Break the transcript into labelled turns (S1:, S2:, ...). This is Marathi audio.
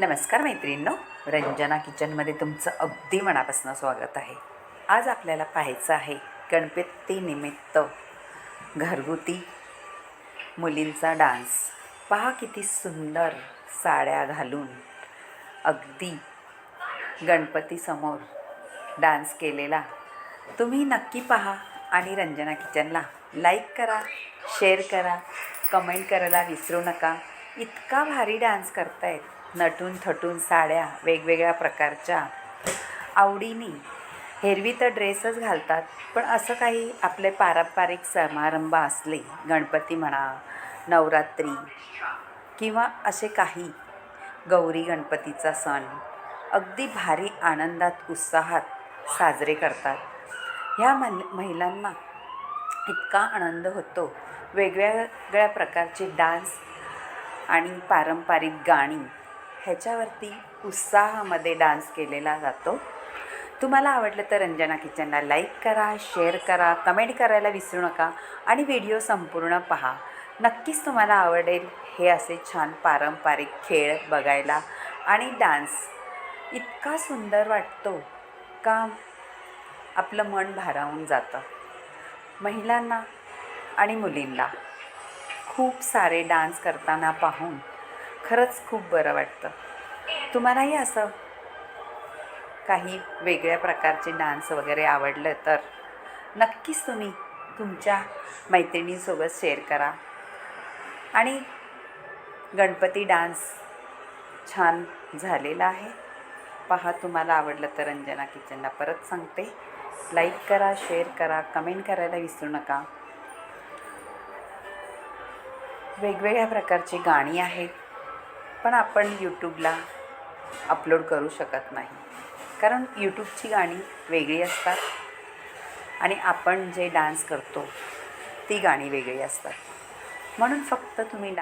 S1: नमस्कार मैत्रिणींनो रंजना किचनमध्ये तुमचं अगदी मनापासून स्वागत आहे. आज आपल्याला पाहायचं आहे गणपतीनिमित्त घरगुती मुलींचा डान्स. पहा किती सुंदर साड्या घालून अगदी गणपतीसमोर डान्स केलेला. तुम्ही नक्की पहा आणि रंजना किचनला लाईक करा शेअर करा कमेंट करायला विसरू नका. इतका भारी डान्स करतायत. नटून थटून साड्या वेगवेगळ्या प्रकारच्या. आवडीनी. हेरवी तर ड्रेसच घालतात पण असं काही आपले पारंपरिक समारंभ असले गणपती म्हणा नवरात्री किंवा असे काही गौरी गणपतीचा सण अगदी भारी आनंदात उत्साहात साजरे करतात. ह्या मन महिलांना इतका आनंद होतो. वेगवेगळ्या प्रकारचे डान्स आणि पारंपरिक गाणी ह्याच्यावरती उत्साहामध्ये डान्स केलेला जातो. तुम्हाला आवडलं तर रंजना किचनला लाईक करा शेअर करा कमेंट करायला विसरू नका आणि व्हिडिओ संपूर्ण पहा. नक्कीच तुम्हाला आवडेल हे असे छान पारंपरिक खेळ बघायला आणि डान्स. इतका सुंदर वाटतो का आपलं मन भारावून जातं. महिलांना आणि मुलींना. खूप सारे डान्स करताना पाहून खरंच खूप बरं वाटतं. तुम्हालाही असं काही वेगळ्या प्रकारचे डान्स वगैरे आवडलं तर नक्कीच तुम्ही तुमच्या मैत्रिणीसोबत शेअर करा. आणि गणपती डान्स छान झालेला आहे. पहा तुम्हाला आवडलं तर रंजना किचनला परत सांगते. लाईक करा शेअर करा कमेंट करायला विसरू नका. वेगवेगळ्या प्रकारची गाणी आहेत पण आपण यूट्यूबला अपलोड करू शकत नाही. कारण यूट्यूबची गाणी वेगळी असतात आणि आपण जे डान्स करतो ती गाणी वेगळी असतात. म्हणून फक्त तुम्ही डा